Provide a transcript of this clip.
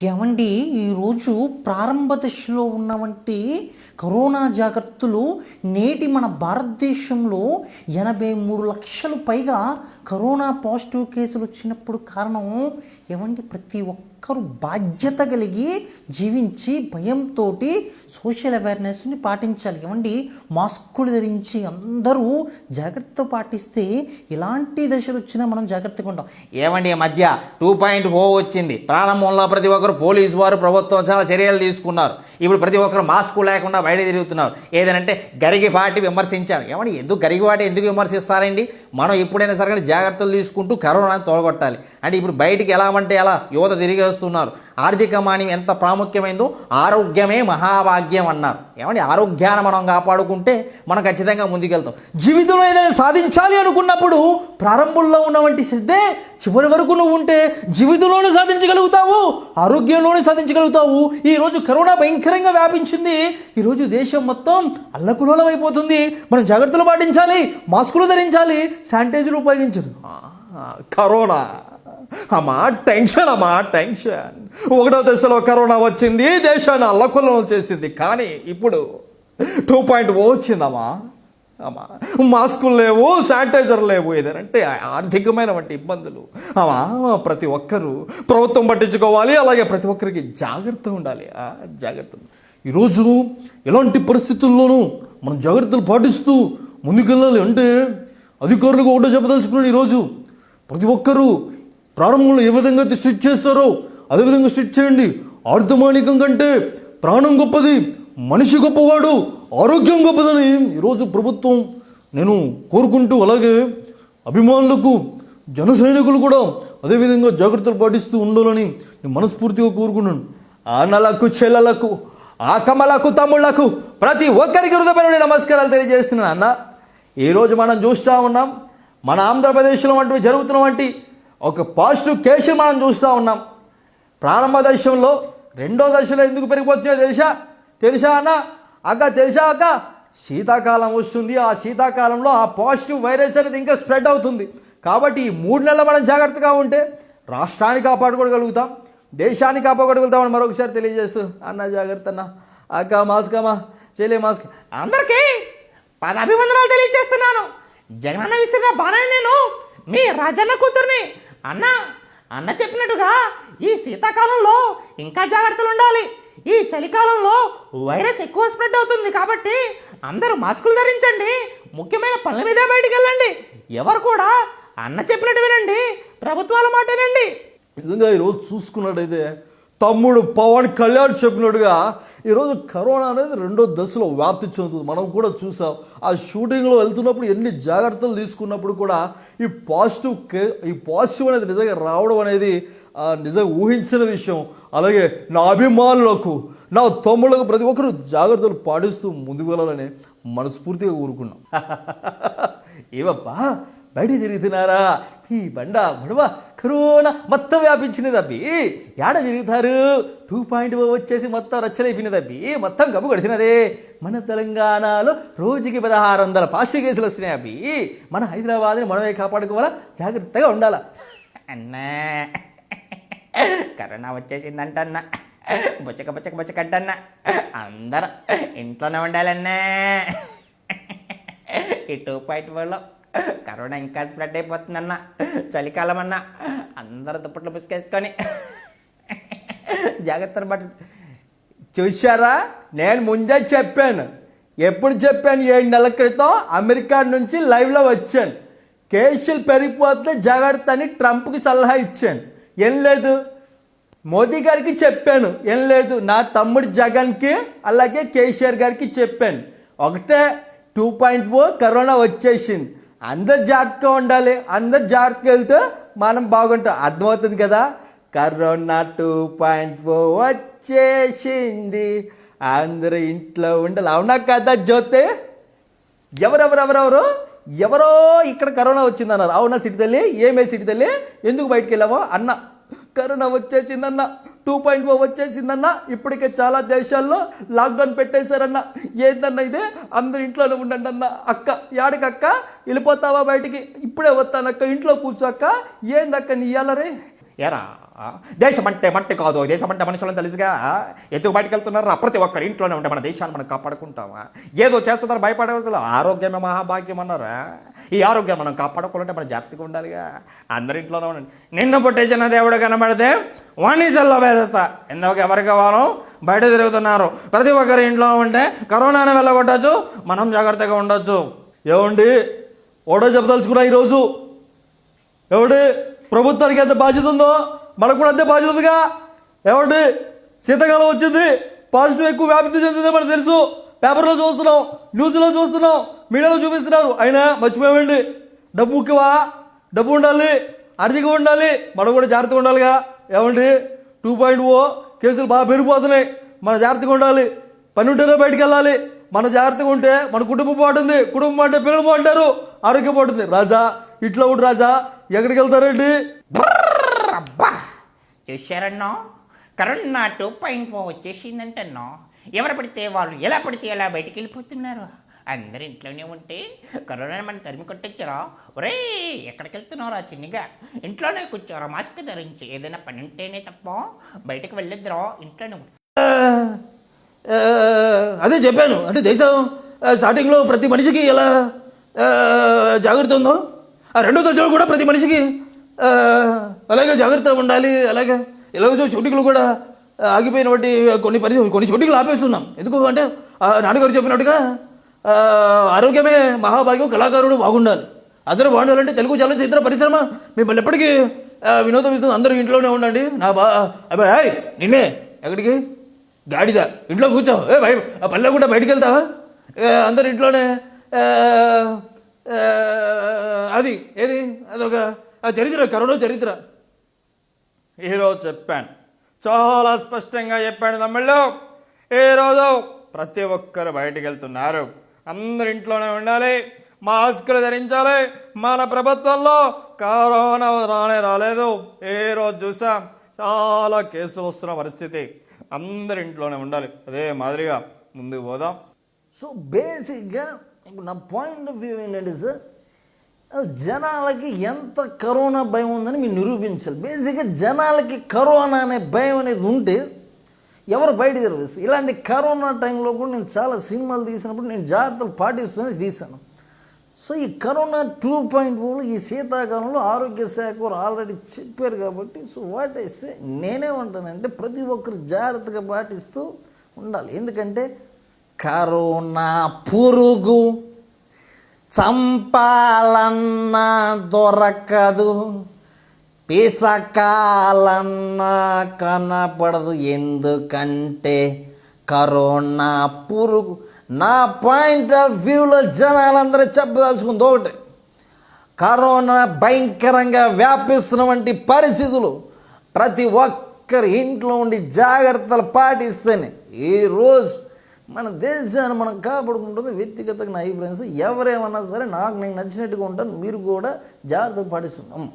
ఏమండి ఈరోజు ప్రారంభ దశలో ఉన్నవంటి కరోనా జాగ్రత్తలు నేటి మన భారతదేశంలో ఎనభై మూడు లక్షలు పైగా కరోనా పాజిటివ్ కేసులు వచ్చినప్పుడు కారణం ఏమండి ప్రతి ఒక్క ఒక్కరూ బాధ్యత కలిగి జీవించి భయంతో సోషల్ అవేర్నెస్ని పాటించాలి. ఏమండి? మాస్కులు ధరించి అందరూ జాగ్రత్త పాటిస్తే ఎలాంటి దశలు వచ్చినా మనం జాగ్రత్తగా ఉంటాం ఏమండి ఈ మధ్య టూ పాయింట్ ఓ వచ్చింది. ప్రారంభంలో ప్రతి ఒక్కరు పోలీసు వారు ప్రభుత్వం చాలా చర్యలు తీసుకున్నారు. ఇప్పుడు ప్రతి ఒక్కరు మాస్కు లేకుండా బయట తిరుగుతున్నారు. ఏదనంటే గరిగిపాటి విమర్శించారు ఏమండి? ఎందుకు గరిగిపాటి ఎందుకు విమర్శిస్తారండి? మనం ఎప్పుడైనా సరే జాగ్రత్తలు తీసుకుంటూ కరోనా తోడగొట్టాలి. అంటే ఇప్పుడు బయటికి ఎలా అంటే ఎలా? యువత తిరిగేస్తున్నారు. ఆర్థిక మాన్యం ఎంత ప్రాముఖ్యమైందో ఆరోగ్యమే మహాభాగ్యం అన్నారు. ఏమండి? ఆరోగ్యాన్ని మనం కాపాడుకుంటే మనం ఖచ్చితంగా ముందుకెళ్తాం. జీవితంలో ఏదైనా సాధించాలి అనుకున్నప్పుడు ప్రారంభంలో ఉన్నవంటి శ్రద్ధే చివరి వరకు నువ్వు ఉంటే జీవితంలోనే సాధించగలుగుతావు ఆరోగ్యంలోనే సాధించగలుగుతావు. ఈరోజు కరోనా భయంకరంగా వ్యాపించింది. ఈరోజు దేశం మొత్తం అల్లకులోలం అయిపోతుంది. మనం జాగ్రత్తలు పాటించాలి మాస్కులు ధరించాలి శానిటైజర్లు ఉపయోగించాలి. కరోనా. అమ్మా టెన్షన్ అమ్మా టెన్షన్ ఒకటో దశలో కరోనా వచ్చింది దేశాన్ని అల్లకొల్లం చేసింది. కానీ ఇప్పుడు టూ పాయింట్ ఓ వచ్చిందమ్మా. అమ్మా మాస్కులు లేవు శానిటైజర్ లేవు. ఏదంటే ఆర్థికమైన వంటి ఇబ్బందులు. అమ్మా ప్రతి ఒక్కరూ ప్రభుత్వం పట్టించుకోవాలి అలాగే ప్రతి ఒక్కరికి జాగ్రత్త ఉండాలి. ఆ, జాగ్రత్త. ఈరోజు ఎలాంటి పరిస్థితుల్లోనూ మనం జాగ్రత్తలు పాటిస్తూ ముందుకెళ్ళాలి అంటే అధికారులకు ఒకటో చెప్పదలుచుకున్నాను ఈరోజు. ప్రతి ఒక్కరూ ప్రారంభంలో ఏ విధంగా అయితే స్ట్రిచ్ చేస్తారో అదేవిధంగా స్ట్రిచ్ చేయండి. ఆర్థమానికం కంటే ప్రాణం గొప్పది మనిషి గొప్పవాడు ఆరోగ్యం గొప్పదని ఈరోజు ప్రభుత్వం నేను కోరుకుంటూ అలాగే అభిమానులకు జన సైనికులు కూడా అదేవిధంగా జాగ్రత్తలు పాటిస్తూ ఉండాలని నేను మనస్ఫూర్తిగా కోరుకున్నాను. అన్నలకు చెల్లలకు ఆకమలకు తమ్ముళ్ళకు ప్రతి ఒక్కరికి హృదయపరమైన నమస్కారాలు తెలియజేస్తున్నాను అన్న. ఈరోజు మనం చూస్తూ ఉన్నాం మన ఆంధ్రప్రదేశ్లో వంటివి జరుగుతున్న వంటి ఒక పాజిటివ్ కేసు మనం చూస్తూ ఉన్నాం. ప్రారంభ దశలో రెండో దశలో ఎందుకు పెరిగిపోతున్నాయో తెలుసా? తెలుసా అన్న? అక్క తెలుసా అక్క? శీతాకాలం వస్తుంది. ఆ శీతాకాలంలో ఆ పాజిటివ్ వైరస్ అనేది ఇంకా స్ప్రెడ్ అవుతుంది. కాబట్టి ఈ మూడు నెలలు మనం జాగ్రత్తగా ఉంటే రాష్ట్రాన్ని కాపాడుకోగలుగుతాం. దేశాన్ని కాపాడుకోగలుగుతామని మరొకసారి తెలియజేస్తూ అన్న జాగ్రత్త అన్న. అక్క మాస్క్ అమ్మా చేయలే మాస్క్. అందరికీ పదాభివందనాలు తెలియజేస్తున్నాను. జగనన్న విసిరిన బాణాన్ని నేను మీ రాజన్న కూతుర్ని అన్న అన్న చెప్పినట్టుగా ఈ శీతాకాలంలో ఇంకా జాగ్రత్తలు ఉండాలి. ఈ చలికాలంలో వైరస్ ఎక్కువ స్ప్రెడ్ అవుతుంది కాబట్టి అందరూ మాస్కులు ధరించండి. ముఖ్యమైన పనుల మీద బయటికి వెళ్ళండి ఎవరు కూడా అన్న చెప్పినట్టు వినండి. ప్రభుత్వాల మాట నిజంగా ఈరోజు చూసుకున్నట్టయితే తమ్ముడు పవన్ కళ్యాణ్ చెప్పినట్టుగా ఈరోజు కరోనా అనేది రెండో దశలో వ్యాప్తి చెందుతుంది. మనం కూడా చూసాం. ఆ షూటింగ్లో వెళ్తున్నప్పుడు ఎన్ని జాగ్రత్తలు తీసుకున్నప్పుడు కూడా ఈ పాజిటివ్ కే ఈ పాజిటివ్ అనేది నిజంగా రావడం అనేది నిజంగా ఊహించిన విషయం. అలాగే నా అభిమానులకు నా తమ్ముళ్ళకు ప్రతి ఒక్కరూ జాగ్రత్తలు పాటిస్తూ ముందుకు వెళ్ళాలని మనస్ఫూర్తిగా కోరుకున్నాం. ఏవప్పా బయట తిరుగుతున్నారా ఈ బండ బడవా కరోనా మొత్తం వ్యాపించినది అబ్బి. ఏడ తిరుగుతారు? టూ పాయింట్ oh వచ్చేసి మొత్తం రచ్చలైపోయినది అబ్బి మొత్తం గబ్బు కొడుతున్నదే మన తెలంగాణలో రోజుకి పదహారు వందల పాజిటివ్ కేసులు వస్తున్నాయి అబ్బి. మన హైదరాబాద్ని మనమే కాపాడుకోవాలా? జాగ్రత్తగా ఉండాలా? అన్నా. కరోనా వచ్చేసిందంట అన్న బొచ్చక బొచ్చక బొచ్చకంటన్న. అందరం ఇంట్లోనే ఉండాలన్నా. ఈ టూ పాయింట్ వల్ల కరోనా ఇంకా స్ప్రెడ్ అయిపోతుందన్న. చలికాలం అన్న అందరూ దుప్పట్లు పుసుకేసుకొని జాగ్రత్తలు బట్ చూశారా? నేను ముందే చెప్పాను. ఎప్పుడు చెప్పాను? ఏడు నెలల క్రితం అమెరికా నుంచి లైవ్లో వచ్చాను. కేసులు పెరిగిపోతే జాగ్రత్త అని ట్రంప్కి సలహా ఇచ్చాను. ఏం లేదు. మోదీ గారికి చెప్పాను. ఏం లేదు. నా తమ్ముడు జగన్కి అలాగే కేసీఆర్ గారికి చెప్పాను. ఒకటే టూ పాయింట్ ఫోర్ కరోనా వచ్చేసింది. అందరు జాగ్రత్తగా ఉండాలి అందరు జాగ్రత్తగా వెళ్తే మనం బాగుంటాం. అర్థమవుతుంది కదా? కరోనా టూ పాయింట్ ఓ వచ్చేసింది. అందరూ ఇంట్లో ఉండాలి. అవునా కదా జ్యోతి? ఎవరెవరెవరెవరు? ఎవరో ఇక్కడ కరోనా వచ్చిందన్నారు. అవునా సిటీ తల్లి? ఏమే సిటీ తల్లి? ఎందుకు బయటికి వెళ్ళావో? అన్న. కరోనా వచ్చేసిందన్న. టూ పాయింట్ ఓ వచ్చేసిందన్న ఇప్పటికే చాలా దేశాల్లో లాక్డౌన్ పెట్టేశారన్న. ఏందన్న ఇదే? అందరు ఇంట్లోనే ఉండండి అన్న. అక్క యాడికి అక్క? వెళ్ళిపోతావా బయటికి? ఇప్పుడే వస్తానక్క ఇంట్లో కూర్చో అక్క. ఏందక్క నీ ఇయ్యాలరే ఎరా దేశం అంటే మట్టి కాదు దేశం అంటే మనుషులను తెలుసుగా? ఎందుకు బయటకు వెళ్తున్నారా? ప్రతి ఒక్కరి ఇంట్లోనే ఉంటే మన దేశాన్ని మనం కాపాడుకుంటామా? ఏదో చేస్తున్నారు భయపడవలసిన ఆరోగ్యమే మహాభాగ్యం అన్నారా? ఈ ఆరోగ్యం మనం కాపాడుకోవాలంటే మనం జాగ్రత్తగా ఉండాలిగా. అందరి ఇంట్లోనే ఉండండి. నిన్న పుట్టించిన దేవుడు కనబడితే వాణ్ణి సెల్లో వేసేస్తా ఎందుకు ఎవరు కావాలో? బయట తిరుగుతున్నారు. ప్రతి ఒక్కరి ఇంట్లో ఉంటే కరోనాను వెళ్ళగొట్టచ్చు మనం జాగ్రత్తగా ఉండొచ్చు. ఏమండి? ఓడో చెప్పదలుచుకున్నా ఈరోజు? ఎవడు ప్రభుత్వానికి ఎంత బాధ్యత ఉందో? మనకు కూడా అంతే బాధ్యతగా ఏమండి? శీతాకాలం వచ్చింది. పాజిటివ్ ఎక్కువ వ్యాప్తి చెందిందో మనకు తెలుసు. పేపర్లో చూస్తున్నాం న్యూస్లో చూస్తున్నాం మీడియాలో చూపిస్తున్నారు. అయినా మర్చిపోయామండి. డబ్బు ముఖ్యమా? డబ్బు ఉండాలి ఆర్థికంగా ఉండాలి మనం కూడా జాగ్రత్తగా ఉండాలిగా. ఏమండి? టూ పాయింట్ ఓ కేసులు బాగా పెరిగిపోతున్నాయి. మన జాగ్రత్తగా ఉండాలి. పని ఉంటేనే బయటకు వెళ్ళాలి. మన జాగ్రత్తగా ఉంటే మన కుటుంబం బాగుంటుంది. కుటుంబం అంటే పిల్లలు బాగుంటారు. ఆరోగ్యం బాగుంటుంది. రాజా ఇట్లా ఉండు రాజా. ఎక్కడికి వెళ్తారండి? చూశారన్నో కరోనా టూ పాయింట్ ఫోర్ వచ్చేసిందంటన్నో. ఎవరు పడితే వాళ్ళు ఎలా పడితే ఎలా బయటికి వెళ్ళిపోతున్నారు? అందరు ఇంట్లోనే ఉంటే కరోనా మనం తరిమి కొట్టొచ్చారా? ఒరే ఎక్కడికి వెళ్తున్నారా చిన్నగా? ఇంట్లోనే కూర్చోరా మాస్క్ ధరించి. ఏదైనా పని ఉంటేనే తప్ప. బయటకు వెళ్ళొద్దురా ఇంట్లోనే అదే చెప్పాను. అంటే దేశం స్టార్టింగ్లో ప్రతి మనిషికి ఎలా జాగ్రత్త ఉందో? ఆ రెండో దశలో కూడా ప్రతి మనిషికి అలాగే జాగ్రత్త ఉండాలి. అలాగే ఎలాగో షూటింగ్లు కూడా ఆగిపోయిన కొన్ని పరి కొన్ని షూటింగ్లు ఆపేస్తున్నాం. ఎందుకు అంటే నాన్నగారు చెప్పినట్టుగా ఆరోగ్యమే మహాభాగ్యం కళాకారుడు బాగుండాలి. అందరూ బాగుండాలంటే తెలుగు చలనచిత్ర పరిశ్రమ మిమ్మల్ని ఎప్పటికీ వినోదం ఇస్తుంది. అందరూ ఇంట్లోనే ఉండండి. నా బా అబ్బాయి హాయ్ నిన్నే ఎక్కడికి? గాడిద ఇంట్లో కూర్చో. ఏ బయట పల్లె కూడా బయటికి వెళ్తావా? అందరు ఇంట్లోనే అది ఏది? అదొక ఆ చరిత్ర కరోనా చరిత్ర ఈరోజు చెప్పాను. చాలా స్పష్టంగా చెప్పాను తమ్ముళ్ళు. ఈరోజు ప్రతి ఒక్కరు బయటికి వెళ్తున్నారు. అందరు ఇంట్లోనే ఉండాలి మాస్కులు ధరించాలి. మన ప్రభుత్వంలో కరోనా రానే రాలేదు. ఏ రోజు చూసాం చాలా కేసులు వస్తున్న పరిస్థితి. అందరు ఇంట్లోనే ఉండాలి. అదే మాదిరిగా ముందుకు పోదాం. సో బేసిక్గా ఇప్పుడు నా పాయింట్ ఆఫ్ వ్యూ ఏంటంటే సార్ జనాలకి ఎంత కరోనా భయం ఉందని మీరు నిరూపించాలి. బేసిక్గా జనాలకి కరోనా అనే భయం అనేది ఉంటే ఎవరు బయట తిరగదు. ఇలాంటి కరోనా టైంలో కూడా నేను చాలా సినిమాలు తీసినప్పుడు నేను జాగ్రత్తలు పాటిస్తూనే తీశాను. సో ఈ కరోనా టూ పాయింట్ ఫోర్లో ఈ శీతాకాలంలో ఆరోగ్య శాఖ వారు ఆల్రెడీ చెప్పారు కాబట్టి సో వాట్ వేస్తే నేనేమంటానంటే ప్రతి ఒక్కరు జాగ్రత్తగా పాటిస్తూ ఉండాలి. ఎందుకంటే కరోనా పురుగు. చంపాలన్నా దొరకదు పిసకాలన్న కనపడదు. ఎందుకంటే కరోనా పురుగు నా పాయింట్ ఆఫ్ వ్యూలో జనాలందరూ చెప్పదలుచుకుంది ఒకటి. కరోనా భయంకరంగా వ్యాపిస్తున్న వంటి పరిస్థితులు ప్రతి ఒక్కరి ఇంట్లో ఉండి జాగ్రత్తలు పాటిస్తేనే ఈరోజు మన దేశాన్ని మనం కాపాడుకుంటుంది వ్యక్తిగతంగా నా అభిప్రాయం. ఎవరేమన్నా సరే నాకు నేను నచ్చినట్టుగా ఉంటాను మీరు కూడా జాగ్రత్తగా పాటిస్తున్నాం.